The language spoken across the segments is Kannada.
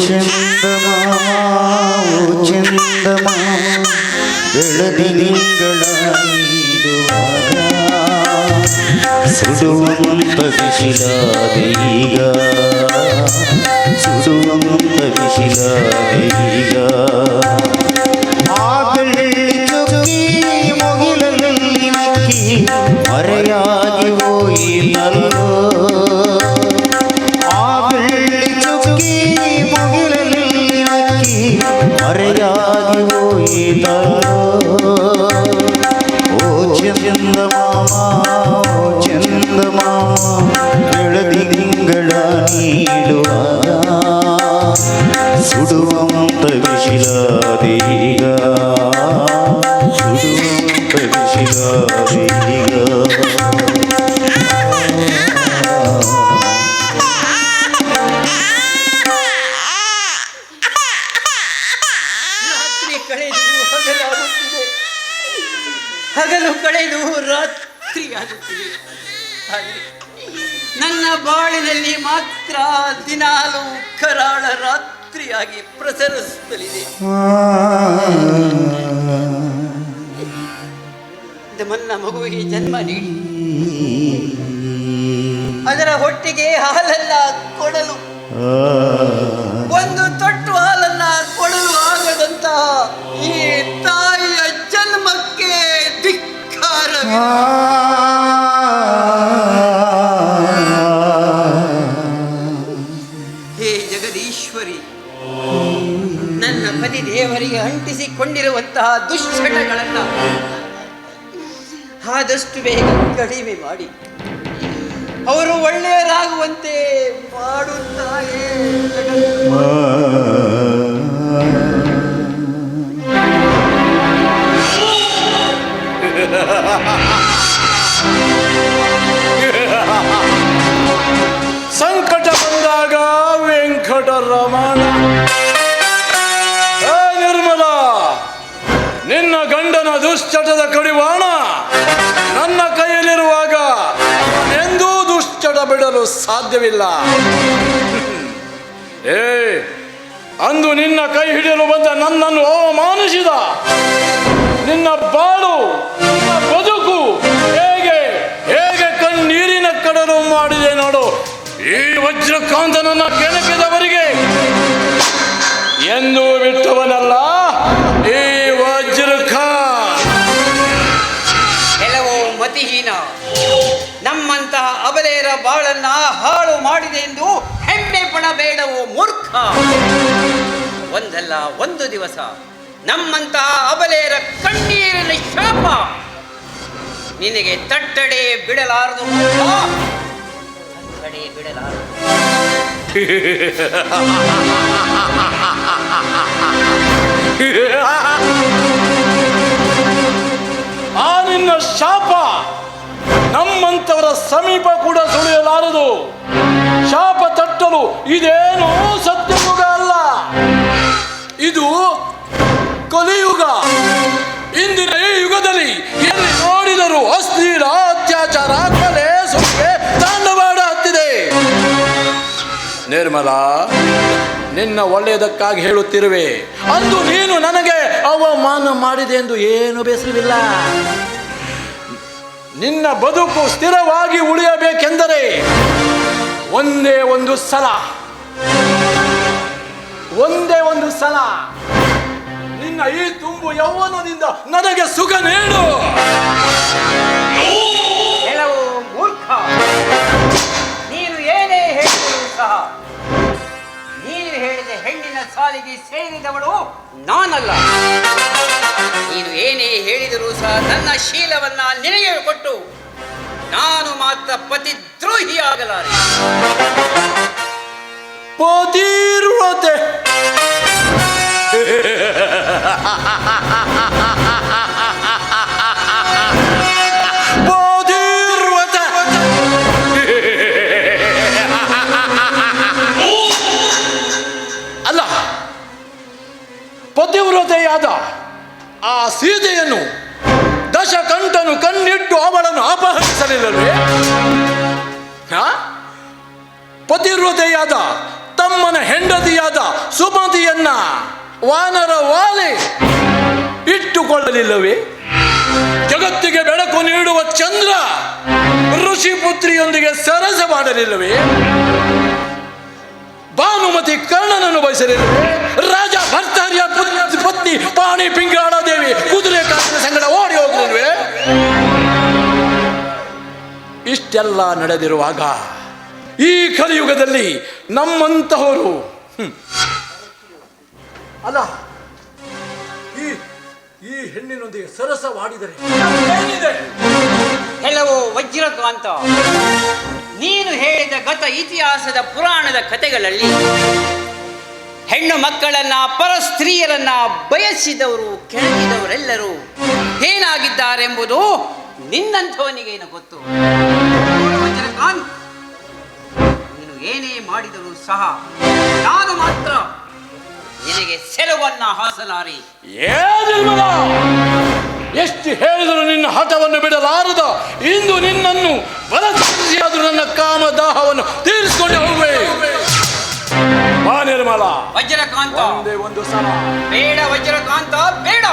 ಚಂದಮಾಮ ಓ ಚಂದಮಾಮ ಬೆಳದಿಂಗಳ ನೀಡುವಾಗ ಸುಡುವಂತ ಬಿಸಿಲಾದೆ ಈಗ ಸುಡುವಂತ ಬಿಸಿಲಾದೆ ಬೆಳದಿಂಗಳ ನೀಡುವಾಗ ಸುಡುವಂತ ಬಿಸಿಲಾದೀಗ ಸುಡುವಂತ ಬಿಸಿಲಾದೀಗ ರಾತ್ರಿ ಕಳೆದು ಹಗಲಾಗುತ್ತಿದೆ ಹಗಲು ಕಳೆದು ರಾತ್ರಿ ಆಗುತ್ತಿದೆ ಆದರೆ ನನ್ನ ಬಾಳಿನಲ್ಲಿ ಮಾತ್ರ ದಿನಾಲು ಕರಾಳ ರಾತ್ರಿಯಾಗಿ ಪ್ರಸರಿಸುತ್ತಲಿದೆ. ನನ್ನ ಮಗುವಿಗೆ ಜನ್ಮ ನೀಡಿ. ಅದರ ಹೊಟ್ಟೆಗೆ ಹಾಲಲ್ಲ ಕೊಡಲು. ಒಂದು ತೊಟ್ಟು ಹಾಲನ್ನ ಕೊಡಲು ಆಗದಂತ ಈ ತಾಯಿಯ ಜನ್ಮಕ್ಕೆ ಧಿಕ್ಕಾರವೇ ಅಂಟಿಸಿಕೊಂಡಿರುವಂತಹ ದುಶ್ಚಟಗಳನ್ನು ಆದಷ್ಟು ಬೇಗ ಕಡಿಮೆ ಮಾಡಿ. ಅವರು ಒಳ್ಳೆಯರಾಗುವಂತೆ ಮಾಡುತ್ತಾರೆ ಸಂಕಟ ಬಂದಾಗ ವೆಂಕಟರಮಣ ದುಶ್ಚಟದ ಕಡಿವಾಣ ನನ್ನ ಕೈಯಲ್ಲಿರುವಾಗ ಎಂದೂ ದುಶ್ಚಟ ಬಿಡಲು ಸಾಧ್ಯವಿಲ್ಲ. ಏ, ಅಂದು ನಿನ್ನ ಕೈ ಹಿಡಿಯಲು ಬಂದ ನನ್ನನ್ನು ಅವಮಾನಿಸಿದ. ನಿನ್ನ ಬಾಳು, ನಿನ್ನ ಬದುಕು ಹೇಗೆ ಹೇಗೆ ಕಣ್ಣೀರಿನ ಕಡಲು ಮಾಡಿದೆ ನೋಡು. ಈ ವಜ್ರಕಾಂತನನ್ನ ಕೆಣಕಿದವರಿಗೆ ಎಂದು ಬಿಟ್ಟವನಲ್ಲ. ಈ ಮತಿಹೀನ ನಮ್ಮಂತಹ ಅಬಲೆಯರ ಬಾಳನ್ನ ಹಾಳು ಮಾಡಿದೆ ಎಂದು ಹೆಮ್ಮೆ ಪಡಬೇಡವೋ ಮೂರ್ಖ. ಒಂದಲ್ಲ ಒಂದು ದಿವಸ ನಮ್ಮಂತಹ ಅಬಲೆಯರ ಕಣ್ಣೀರಿನ ಶಾಪ. ನಿನಗೆ ತಟ್ಟಡೆ ಬಿಡಲಾರದು ಬಿಡಲಾರದು. ಆ ನಿನ್ನ ಶಾಪ ನಮ್ಮಂತವರ ಸಮೀಪ ಕೂಡ ಸುಳಿಯಲಾರದು. ಶಾಪ ತಟ್ಟಲು ಇದೇನು ಸತ್ಯಯುಗ ಅಲ್ಲ. ಇದು ಕಲಿಯುಗ. ಇಂದಿನ ಈ ಯುಗದಲ್ಲಿ ಎಲ್ಲಿ ನೋಡಿದರು ಅಶ್ಲೀಲ ಅತ್ಯಾಚಾರ, ಕೊಲೆ ಸುಲಿಗೆ ತಾಂಡವಾಡ ಹತ್ತಿದೆ. ನಿರ್ಮಲ ನಿನ್ನ ಒಳ್ಳೆಯದಕ್ಕಾಗಿ ಹೇಳುತ್ತಿರುವೆ. ಅಂದು ನೀನು ನನಗೆ ಅವಮಾನ ಮಾಡಿದೆ ಎಂದು ಏನು ಬೇಸರವಿಲ್ಲ. ನಿನ್ನ ಬದುಕು ಸ್ಥಿರವಾಗಿ ಉಳಿಯಬೇಕೆಂದರೆ ಒಂದೇ ಒಂದು ಸಲ. ಒಂದೇ ಒಂದು ಸಲ. ನಿನ್ನ ಈ ತುಂಬು ಯೌವನದಿಂದ ನನಗೆ ಸುಖ ನೀಡು. ಸಾಲಿಗೆ ಸೇರಿದವಳು ನಾನಲ್ಲ. ನೀನು ಏನೇ ಹೇಳಿದರೂ ಸಹ ನನ್ನ ಶೀಲವನ್ನ ನಿನಗೆ ಕೊಟ್ಟು ನಾನು ಮಾತ್ರ ಪತಿದ್ರೋಹಿಯಾಗಲಾರೆ ಪತಿರ್ವತೆ. ಅಪಹರಿಸಲಿಲ್ಲವೇ ತಮ್ಮನ ಹೆಂಡತಿಯಾದ ಸುಮತಿಯನ್ನ ವಾನರ ವಾಲೆ ಇಟ್ಟುಕೊಳ್ಳಲಿಲ್ಲವೇ? ಜಗತ್ತಿಗೆ ಬೆಳಕು ನೀಡುವ ಚಂದ್ರ ಋಷಿ ಪುತ್ರಿಯೊಂದಿಗೆ ಸರಸ ಮಾಡಲಿಲ್ಲವೇ? ಭಾನುಮತಿ ಕರ್ಣನನ್ನು ಬಯಸಲಿಲ್ಲವೇ? ರಾಜ ಭರ್ತಾರ್ಯ ಪುತ್- ಪತ್ನಿ ಪಾಣಿ ಪಿಂಗಾಳ ದೇವಿ ಕುದುರೆ ಕಾಸಿನ ಸಂಗಡ ಓಡಿ ಹೋಗಲಿಲ್ವೇ ಇಷ್ಟೆಲ್ಲ ನಡೆದಿರುವಾಗ ಈ ಕಲಿಯುಗದಲ್ಲಿ ನಮ್ಮಂತಹವರು. ಅಲ್ಲ ಈ ಈ ಹೆಣ್ಣಿನೊಂದಿಗೆ ಸರಸವಾಡಿದರೆ ಏನಿದೆ? ಕೆಲವು ವಜ್ರಕಾಂತ ನೀನು ಹೇಳಿದ ಗತ ಇತಿಹಾಸದ ಪುರಾಣದ ಕಥೆಗಳಲ್ಲಿ ಹೆಣ್ಣು ಮಕ್ಕಳನ್ನ ಪರ ಸ್ತ್ರೀಯರನ್ನ ಬಯಸಿದವರು ಕೆಳಗಿದವರೆಲ್ಲರೂ ಏನಾಗಿದ್ದಾರೆಂಬುದು ನಿನ್ನಂಥವನಿಗೇನು ಗೊತ್ತು ವಜ್ರಕಾಂತ್ ಏನೇ ಮಾಡಿದರೂ ಸಹ ನಾನು ಮಾತ್ರ ನಿನಗೆ ಸೆಲವನ್ನ ಹಾಸಲಾರಿ. ಎಷ್ಟು ಹೇಳಿದರೂ ನಿನ್ನ ಹಠವನ್ನು ಬಿಡಲಾರದ ಇಂದು ನಿನ್ನನ್ನು ಬಲಸಿಯಾದರೂ ನನ್ನ ಕಾಮದಾಹವನ್ನು ತೀರಿಸಿಕೊಂಡು ಹೋಗುವೆ. ಬಾ ನಿರ್ಮಲ. ವಜ್ರಕಾಂತ. ಒಂದೇ ಒಂದು ಸಲ. ಬೇಡ ವಜ್ರಕಾಂತ ಬೇಡ.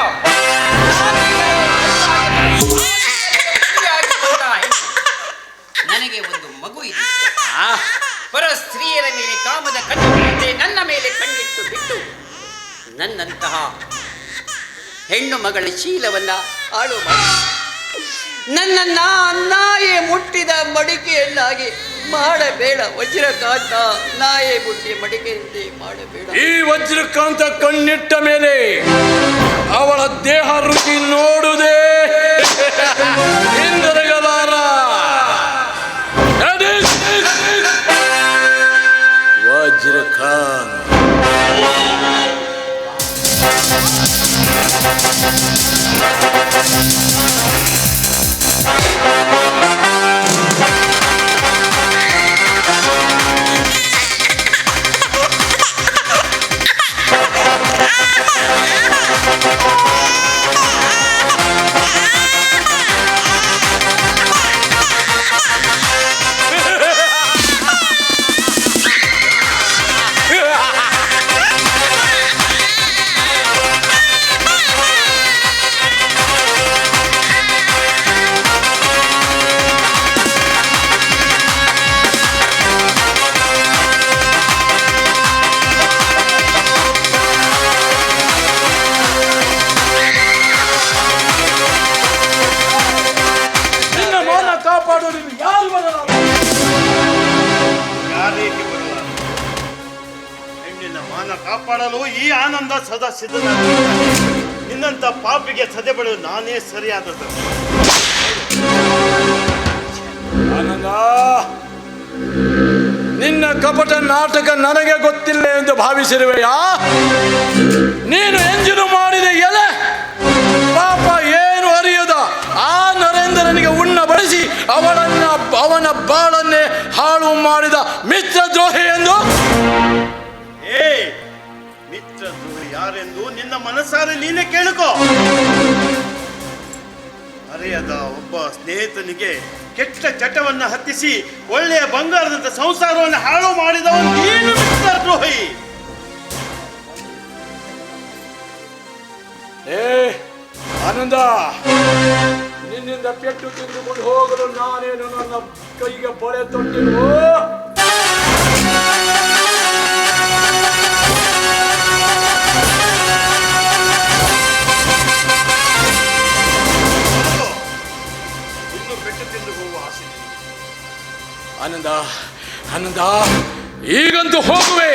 ನನಗೆ ಒಂದು ಮಗು ಇದೆ. ಆ, ಪರ ಸ್ತ್ರೀಯರ ಮೇಲೆ ಕಾಮದ ಕಣ್ಣುಗಳಂತೆ ನನ್ನ ಮೇಲೆ ಕಣ್ಣಿಟ್ಟು ಬಿಟ್ಟು ನನ್ನಂತಹ ಹೆಣ್ಣು ಮಗಳ ಶೀಲವನ್ನ ಆಳು ಮಾಡಿ. ನನ್ನನ್ನ ನಾಯೆ ಮುಟ್ಟಿದ ಮಡಿಕೆಯನ್ನಾಗಿ ಮಾಡಬೇಡ. ವಜ್ರಕಾಂತ ನಾಯೆ ಮುಟ್ಟಿ ಮಡಿಕೆಯಂತೆ ಮಾಡಬೇಡ. ಈ ವಜ್ರಕಾಂತ ಕಣ್ಣಿಟ್ಟ ಮೇಲೆ ಅವಳ ದೇಹ ರುಚಿ ನೋಡುದೇ ಹಿಂದಿರುಗಲಾರ ನಿನ್ನ ಆನಂದ ಸದಾ ಸಿದ್ಧ ನಿನ್ನಂತ ಪಾಪಿಗೆ ಸದೆ ನಾನೇ ಸರಿಯಾದದ್ದು. ಆನಂದ, ನಿನ್ನ ಕಪಟ ನಾಟಕ ನನಗೆ ಗೊತ್ತಿಲ್ಲ ಎಂದು ಭಾವಿಸಿರುವೆಯಾ? ನೀನು ಹತ್ತಿಸಿ ಒಳ್ಳೆಯ ಬಂಗಾರದಂತ ಸಂಸಾರವನ್ನು ಹಾಳು ಮಾಡಿದವನು ನೀನು ಮಿತ್ರ ದ್ರೋಹಿ? ಏ, ಆನಂದ, ನಿನ್ನಿಂದ ಪೆಟ್ಟು ತಿಂದುಕೊಂಡು ಹೋಗಲು ನಾನೇನು ನನ್ನ ಕೈಗೆ ಬಳೆ ತೊಟ್ಟಿಲ್ವೋ ಆನಂದ ಈಗಂತೂ ಹೋಗುವೆ.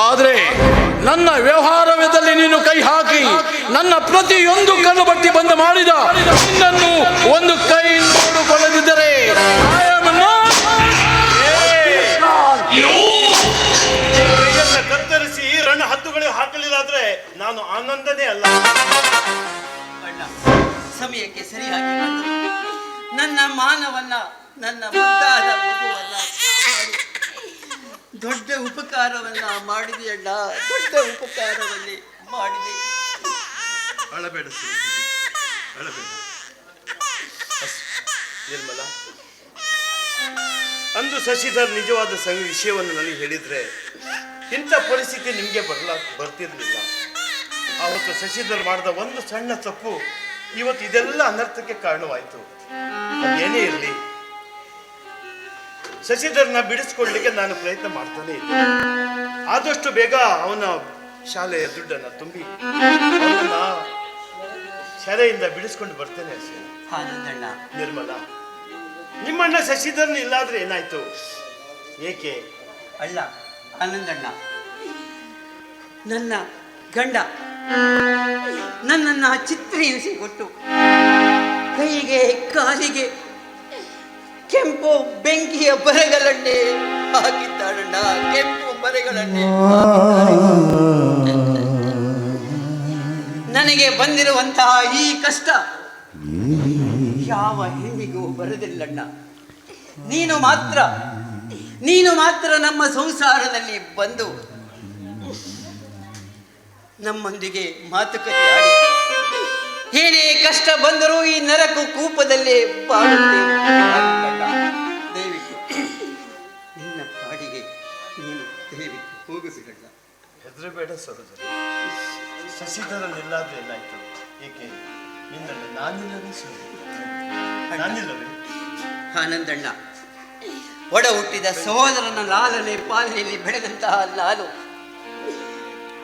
ಆದರೆ ನನ್ನ ವ್ಯವಹಾರದಲ್ಲಿ ನೀನು ಕೈ ಹಾಕಿ ನನ್ನ ಪ್ರತಿಯೊಂದು ಕಲ್ಲು ಬಟ್ಟಿ ಬಂದ ಮಾಡಿದ ನಿನ್ನನ್ನು ಒಂದು ಕೈ ನೋಡಿಕೊಳ್ಳದಿದ್ದರೆ ಕತ್ತರಿಸಿ ರಣ ಹತ್ತುಗಳಿಗೆ ಹಾಕಲಿಲ್ಲಾದ್ರೆ ನಾನು ಆನಂದನೇ ಅಲ್ಲ. ಅಣ್ಣ ಸಮಯಕ್ಕೆ ಸರಿಯಾಗಿ ನನ್ನ ಮಾನವನ್ನ ನನ್ನ ಮುದ್ದಾದ ಮಗುವನ್ನ ಕಾಪಾಡಿ ದೊಡ್ಡ ಉಪಕಾರವನ್ನ ಮಾಡಿದೆಯಣ್ಣ ದೊಡ್ಡ ಉಪಕಾರವನ್ನ ಮಾಡಿದೆ. ಅಳಬೇಡ ನಿರ್ಮಲ, ಅಂದು ಶಶಿಧರ್ ನಿಜವಾದ ಸಂಗ ವಿಷಯವನ್ನು ನನಗೆ ಹೇಳಿದ್ರೆ ಇಂಥ ಪರಿಸ್ಥಿತಿ ನಿಮಗೆ ಬರಲ ಬರ್ತಿರ್ಲಿಲ್ಲ. ಅವತ್ತು ಶಶಿಧರ್ ಮಾಡಿದ ಒಂದು ಸಣ್ಣ ತಪ್ಪು ಇವತ್ತು ಇದೆಲ್ಲ ಅನರ್ಥಕ್ಕೆ ಕಾರಣವಾಯಿತು. ಏನೇ ಇರಲಿ ಶಶಿಧರ್ನ ಬಿಡಿಸ್ಕೊಳ್ಳಿಕ್ಕೆ ನಾನು ಪ್ರಯತ್ನ ಮಾಡ್ತಾನೆ ಇದ್ದೆ. ಆದಷ್ಟು ಬೇಗ ಅವನ ಶಾಲೆಯ ದುಡ್ಡನ್ನ ತುಂಬಿ ಅವನನ್ನ ಶಾಲೆಯಿಂದ ಬಿಡಿಸ್ಕೊಂಡು ಬರ್ತೇನೆ ಆನಂದಣ್ಣ ನಿರ್ಮಲ ನಿಮ್ಮಣ್ಣ ಶಶಿಧರ್ನ ಇಲ್ಲಾದ್ರೆ ಏನಾಯ್ತು? ಏಕೆ? ಅಲ್ಲ ಆನಂದಣ್ಣ. ನನ್ನ ಗಂಡ ನನ್ನನ್ನ ಚಿತ್ರ ಎನಿಸಿ ಕೊಟ್ಟು ಕೈಗೆ ಕಾಲಿಗೆ ಕೆಂಪು ಬೆಂಕಿಯ ಬರೆಗಳನ್ನೇ ಹಾಕಿದ್ದಾಳಣ್ಣ ಕೆಂಪು ಬರೆಗಳನ್ನೇ. ನನಗೆ ಬಂದಿರುವಂತಹ ಈ ಕಷ್ಟ ಯಾವ ಹೆಣ್ಣಿಗೂ ಬರದಿಲ್ಲಣ್ಣ ನೀನು ಮಾತ್ರ ನೀನು ಮಾತ್ರ ನಮ್ಮ ಸಂಸಾರದಲ್ಲಿ ಬಂದು ನಮ್ಮೊಂದಿಗೆ ಮಾತುಕತೆ ಆಡಿ. ಏನೇ ಕಷ್ಟ ಬಂದರೂ ಈ ನರಕು ಕೂಪದಲ್ಲೇ ಬಾಳುತ್ತೆ. ಆನಂದಣ್ಣ, ದಯವಿಟ್ಟು ನಿನ್ನ ಪಾಡಿಗೆ ನೀನು ದಯವಿಟ್ಟು ಹೋಗಿಸಿಗಣ್ಣ ಹೆದರಬೇಡ ಸರೋಜ ಶಶಿಧರನ್ ನಿಲ್ಲಾದ್ರೆ ಏನಾಯ್ತು? ಏಕೆ? ನಿನ್ನಣ್ಣ ನಾನಿಲ್ಲವೇ ಸುಮ್ಮನೆ ನಾನಿಲ್ಲವೇ? ಆನಂದಣ್ಣ ಒಡ ಹುಟ್ಟಿದ ಸಹೋದರನ ಲಾಲನೆ ಪಾಲನೆಯಲ್ಲಿ ಬೆಳೆದಂತಹ ಲಾಲು.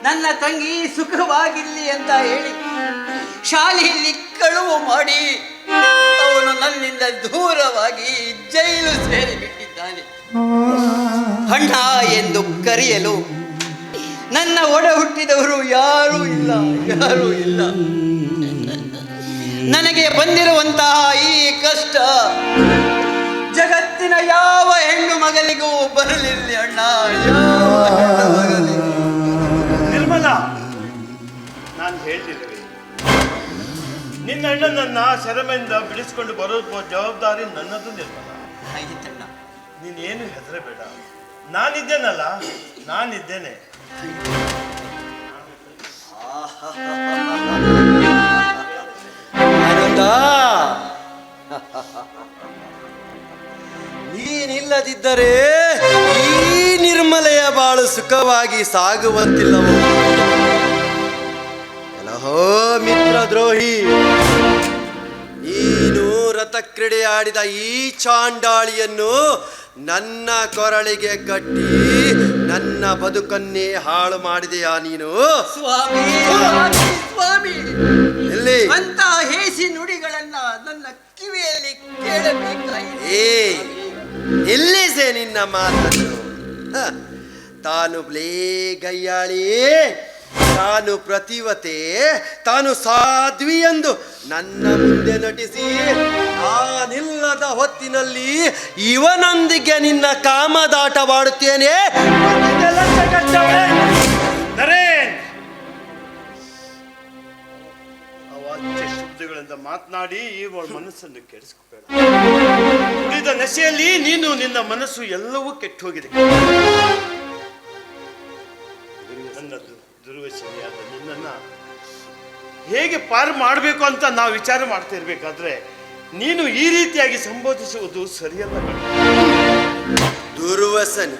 ನನ್ನ ತಂಗಿ ಸುಖವಾಗಿರ್ಲಿ ಅಂತ ಹೇಳಿ ಶಾಲೆಯಲ್ಲಿ ಕಳುವು ಮಾಡಿ ಅವನು ನನ್ನಿಂದ ದೂರವಾಗಿ ಜೈಲು ಸೇರಿಬಿಟ್ಟಿದ್ದಾನೆ. ಅಣ್ಣ ಎಂದು ಕರೆಯಲು ನನ್ನ ಒಡ ಹುಟ್ಟಿದವರು ಯಾರೂ ಇಲ್ಲ ಯಾರೂ ಇಲ್ಲ. ನನಗೆ ಬಂದಿರುವಂತಹ ಈ ಕಷ್ಟ ಜಗತ್ತಿನ ಯಾವ ಹೆಣ್ಣು ಮಗನಿಗೂ ಬರಲಿಲ್ಲ ಅಣ್ಣ ನಿನ್ನ ಶರಮೆಯಿಂದ ಬಿಡಿಸ್ಕೊಂಡು ಬರೋ ಜವಾಬ್ದಾರಿ ನನ್ನದು ನಿರ್ಮಲ. ಆಯ್ತಣ್ಣ ನೀನೇನು ಹೆದರಬೇಡ. ನಾನಿದ್ದೇನಲ್ಲ ನಾನಿದ್ದೇನೆ. ನೀನಿಲ್ಲದಿದ್ದರೆ ಈ ನಿರ್ಮಲೆಯ ಬಾಳು ಸುಖವಾಗಿ ಸಾಗುವಂತಿಲ್ಲವೋ? ಎಲ್ಲಹೋ ಮಿತ್ರ ದ್ರೋಹಿ ನೀನು ರಥಕ್ರೀಡೆ ಆಡಿದ ಈ ಚಾಂಡಾಳಿಯನ್ನು ನನ್ನ ಕೊರಳಿಗೆ ಕಟ್ಟಿ ನನ್ನ ಬದುಕನ್ನೇ ಹಾಳು ಮಾಡಿದೆಯಾ ನೀನು? ಸ್ವಾಮಿ ಸ್ವಾಮಿ! ಎಲ್ಲಿ? ಅಂತ ಹೇಸಿ ನುಡಿಗಳನ್ನ ನನ್ನ ಕಿವಿಯಲ್ಲಿ ಕೇಳಬೇಕಾಗಿದೆ. ಏ ನಿಲ್ಲಿಸೆ ನಿನ್ನ ಮಾತನ್ನು. ತಾನು ಬ್ಲೇ ಗಯ್ಯಾಳಿ ತಾನು ಪ್ರತಿವತೆ ತಾನು ಸಾಧ್ವಿ ಎಂದು ನನ್ನ ಮುಂದೆ ನಟಿಸಿ ನಾನಿಲ್ಲದ ಹೊತ್ತಿನಲ್ಲಿ ಇವನೊಂದಿಗೆ ನಿನ್ನ ಕಾಮದಾಟವಾಡುತ್ತೇನೆ. ನರೇನ್! ಅವಾಚ್ಯ ಶಬ್ದಗಳಿಂದ ಮಾತನಾಡಿ ಇವಳ ಮನಸ್ಸನ್ನು ಕೆಡಿಸ್ಕೋಬೇಡ. ಉಳಿದ ನಶೆಯಲ್ಲಿ ನೀನು ನಿನ್ನ ಮನಸ್ಸು ಎಲ್ಲವೂ ಕೆಟ್ಟು ಹೋಗಿದೆ ಹೇಗೆ ಪಾರು ಮಾಡಬೇಕು ಅಂತ ನಾವು ವಿಚಾರ ಮಾಡ್ತಾ ಇರ್ಬೇಕಾದ್ರೆ, ನೀನು ಈ ರೀತಿಯಾಗಿ ಸಂಬೋಧಿಸುವುದು ಸರಿಯಲ್ಲ ದುರ್ವಸನಿ.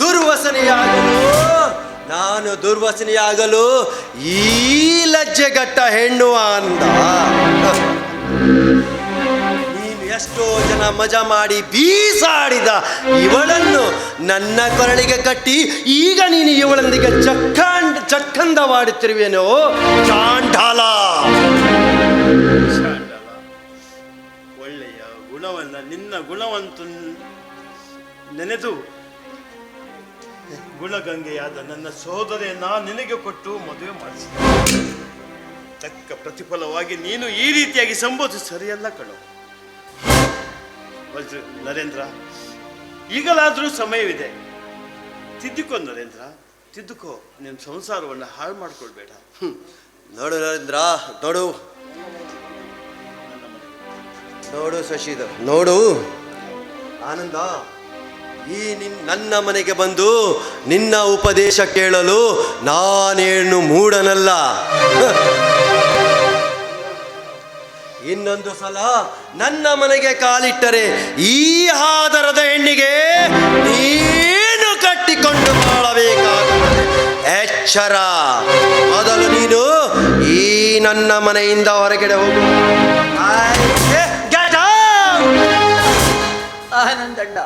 ದುರ್ವಸನೆಯಾಗಲು, ನಾನು ದುರ್ವಸನೆಯಾಗಲು ಈ ಲಜ್ಜೆಗಟ್ಟ ಹೆಣ್ಣು ಅಂದ ನೀನು ಎಷ್ಟೋ ಜನ ಮಜಾ ಮಾಡಿ ಬೀಸಾಡಿದ ಇವಳನ್ನು ನನ್ನ ಕೊರಳಿಗೆ ಕಟ್ಟಿ, ಈಗ ನೀನು ಇವಳೊಂದಿಗೆ ಚಕ್ಕಂಡ್ ಚಕ್ಕಂದವಾಡುತ್ತಿರುವೇನೋ ಚಾಂಡಾಲ. ಒಳ್ಳೆಯ ಗುಣವನ್ನ, ನಿನ್ನ ಗುಣವಂತು ನೆನೆದು. ಗುಣಗಂಗೆಯಾದ ನನ್ನ ಸೋದರಿಯನ್ನ ನಿನಗೆ ಕೊಟ್ಟು ಮದುವೆ ಮಾಡಿಸಿ. ತಕ್ಕ ಪ್ರತಿಫಲವಾಗಿ ನೀನು ಈ ರೀತಿಯಾಗಿ ಸಂಬೋಧಿಸಿ ಸರಿಯಲ್ಲ ಕಣೋ. ನರೇಂದ್ರ, ಈಗಲಾದರೂ ಸಮಯವಿದೆ. ತಿದ್ದಿಕೊಂಡು ನರೇಂದ್ರ. ತಿದ್ದುಕೋ ನಿನ್ನ ಸಂಸಾರವನ್ನು ಹಾಳು ಮಾಡ್ಕೊಳ್ಬೇಡ. ನೋಡು ನರೇಂದ್ರ, ನೋಡು. ನೋಡು ಶಶಿಧರ್, ನೋಡು. ಆನಂದ, ಈ ನಿನ್, ನನ್ನ ಮನೆಗೆ ಬಂದು ನಿನ್ನ ಉಪದೇಶ ಕೇಳಲು ನಾನೇನು ಮೂಡನಲ್ಲ ಇನ್ನೊಂದು ಸಲ ನನ್ನ ಮನೆಗೆ ಕಾಲಿಟ್ಟರೆ ಈ ಆಧಾರದ ಹೆಣ್ಣಿಗೆ ಅಕ್ಷರ ಮೊದಲು ನೀನು ಈ ನನ್ನ ಮನೆಯಿಂದ ಹೊರಗಡೆ ಹೋಗು! ಆನಂದಣ್ಣ,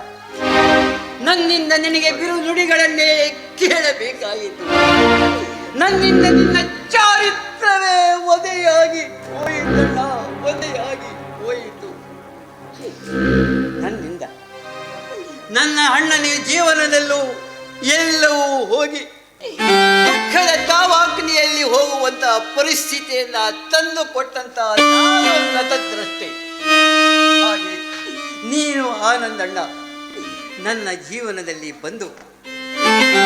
ನನ್ನಿಂದ ನಿನಗೆ ಬಿರು ನುಡಿಗಳನ್ನೇ ಕೇಳಬೇಕಾಯಿತು. ನನ್ನಿಂದ ನಿನ್ನ ಚಾರಿತ್ರವೇ ಒದೆಯಾಗಿ ಹೋಯಿತಣ್ಣ, ಒದೆಯಾಗಿ ಹೋಯಿತು. ನನ್ನಿಂದ ನನ್ನ ಅಣ್ಣನೇ ಜೀವನದಲ್ಲೂ ಎಲ್ಲವೂ ಹೋಗಿ. ಪರಿಸ್ಥಿತಿಯನ್ನ ತಂದು ಕೊಟ್ಟಂತ ನಾನು ಹಾಗೆ ನೀನು ಆನಂದಣ್ಣ, ನನ್ನ ಜೀವನದಲ್ಲಿ ಬಂದು,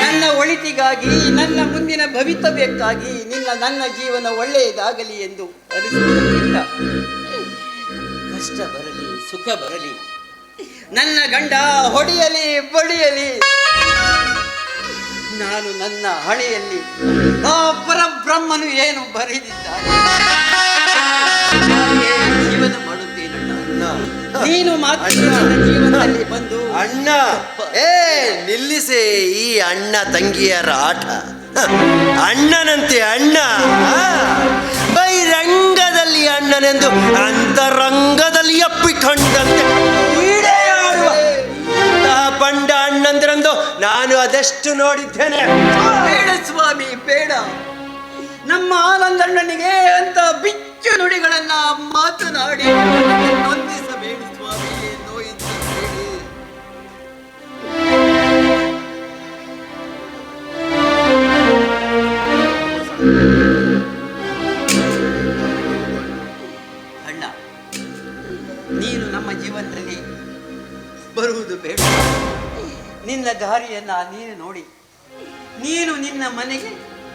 ನನ್ನ ಒಳಿತಿಗಾಗಿ, ನನ್ನ ಮುಂದಿನ ಭವಿತವ್ಯಕ್ಕಾಗಿ ನಿನ್ನ ನನ್ನ ಜೀವನ ಒಳ್ಳೆಯದಾಗಲಿ ಎಂದು ಅನಿಸುವುದಕ್ಕಿಂತ ಕಷ್ಟ ಬರಲಿ, ಸುಖ ಬರಲಿ. ನನ್ನ ಗಂಡ ಹೊಡೆಯಲಿ, ಬಡಿಯಲಿ. ನಾನು ನನ್ನ ಹಣೆಯಲ್ಲಿ ಆ ಪರಬ್ರಹ್ಮನು ಏನು ಬರೆದಿದ್ದಾನೆ? ಜೀವನ ಮಾಡುತ್ತೇನಣ್ಣ ನೀನು ಮಾತ್ರ ನನ್ನ ಜೀವನದಲ್ಲಿ ಬಂದು ಅಣ್ಣ. ಏ ನಿಲ್ಲಿಸಿ ಈ ಅಣ್ಣ ತಂಗಿಯರ ಆಟ. ಅಣ್ಣನಂತೆ ಅಣ್ಣ. ಬೈರಂಗದಲ್ಲಿ ಬಹಿರಂಗದಲ್ಲಿ ಅಣ್ಣನೆಂದು ಅಂತರಂಗದಲ್ಲಿ ಅಪ್ಪಿಕೊಂಡಂತೆ. ಬಂಡ ಅಣ್ಣಂದಿರಂದು ನಾನು ಅದೆಷ್ಟು ನೋಡಿದ್ದೇನೆ? ಬೇಡ ಸ್ವಾಮಿ ಬೇಡ. ನಮ್ಮ ಆನಂದಣ್ಣನಿಗೆ ಅಂತ ಬಿಚ್ಚು ನುಡಿಗಳನ್ನ ಮಾತನಾಡಿ ನೊಂದಿಸಬೇಡಿ ದಾರಿಯನ್ನ ನೀನು ನೋಡಿ. ನೀನು ನಿನ್ನ ಮನೆಗೆ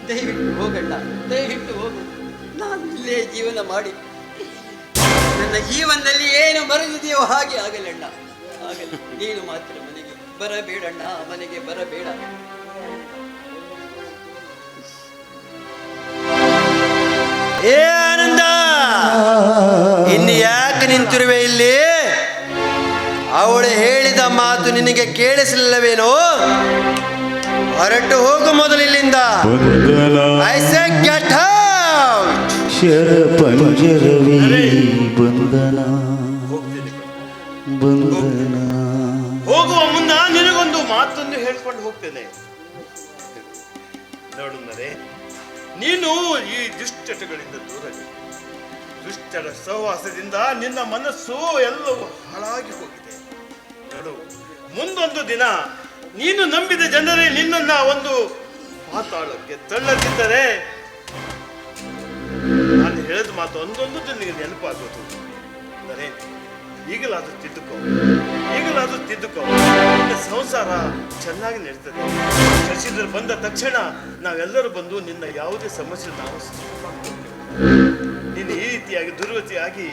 ದಯವಿಟ್ಟು ಹೋಗಣ್ಣ ದಯವಿಟ್ಟು ಹೋಗು. ನಾನು ಇಲ್ಲೇ ಜೀವನ ಮಾಡಿ. ನನ್ನ ಜೀವನದಲ್ಲಿ ಏನು ಬರೆದಿದೆಯೋ ಹಾಗೆ ಆಗಲಣ್ಣ. ಆಗಲ್ಲ. ನೀನು ಮಾತ್ರ ಮನೆಗೆ ಬರಬೇಡಣ್ಣ. ಮನೆಗೆ ಬರಬೇಡ. ಏ ಆನಂದ! ಇನ್ನು ಯಾಕೆ ನಿಂತಿರುವೆ ಇಲ್ಲಿ? ಅವಳು ಹೇಳಿದ ಮಾತು ನಿನಗೆ ಕೇಳಿಸಲಿಲ್ಲವೇನೋ? ಹೊರಟು ಹೋಗು ಮೊದಲಿಲ್ಲಿಂದ ಶರ ಪಂಜರವೇ ಬಂಧನ ಬಂಧನ ಹೋಗುವ ಮುನ್ನ ನಿನಗೊಂದು ಮಾತೊಂದು ಹೇಳ್ಕೊಂಡು ಹೋಗ್ತೇನೆ. ನೋಡುಂದರೆ ನೀನು ಈ ದುಷ್ಟತೆಗಳಿಂದ ದೂರಲಿ ದುಷ್ಟರ ಸಹವಾಸದಿಂದ ನಿನ್ನ ಮನಸ್ಸು ಎಲ್ಲವೂ ಹಾಳಾಗಿ ಹೋಗಿದೆ. ನೋಡು ಮುಂದೊಂದು ದಿನ ನೀನು ನಂಬಿದ ಜನರೇ ನಿನ್ನನ್ನ ಒಂದು ಪಾತಾಳಕ್ಕೆ ತಳ್ಳದಿದ್ದರೆ ನಾನು ಹೇಳಿದ ಮಾತು ಒಂದೊಂದು ನಿನಗೆ ನೆನಪಾಗೋದು. ಅಂದರೆ ಈಗಲಾದ್ರೂ ತಿದ್ದುಕೋ ಈಗಲಾದ್ರೂ ತಿದ್ದುಕೋ. ನಿನ್ನ ಸಂಸಾರ ಚೆನ್ನಾಗಿ ನಡೀತದೆ. ಶಶಿಧರ್ ಬಂದ ತಕ್ಷಣ ನಾವೆಲ್ಲರೂ ಬಂದು ನಿನ್ನ ಯಾವುದೇ ಸಮಸ್ಯೆ ನಾವು. ನೀನು ಈ ರೀತಿಯಾಗಿ ದುರ್ವತಿಯಾಗಿ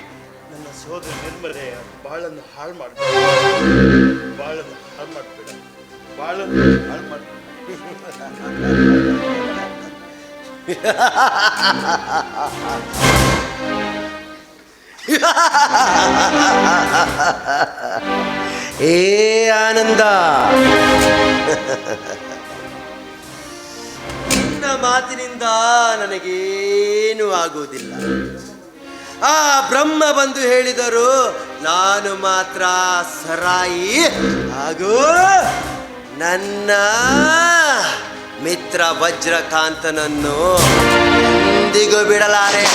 ನನ್ನ ಸೋದರ ನಿರ್ಮಲೆ ಬಾಳನ್ನು ಹಾಳು ಮಾಡಬೇಡ. ಬಾಳನ್ನು ಹಾಳು ಮಾಡಬೇಡ. ಬಾಳನ್ನು ಹಾಳು ಮಾಡಬೇಡ. ಏ ಆನಂದ. ಮಾತಿನಿಂದ ನನಗೇನು ಆಗುವುದಿಲ್ಲ. ಆ ಬ್ರಹ್ಮ ಬಂದು ಹೇಳಿದರು ನಾನು ಮಾತ್ರ ಸರಾಯಿ ಹಾಗೂ ನನ್ನ ಮಿತ್ರ ವಜ್ರಕಾಂತನನ್ನು ಎಂದಿಗೂ ಬಿಡಲಾರೆ.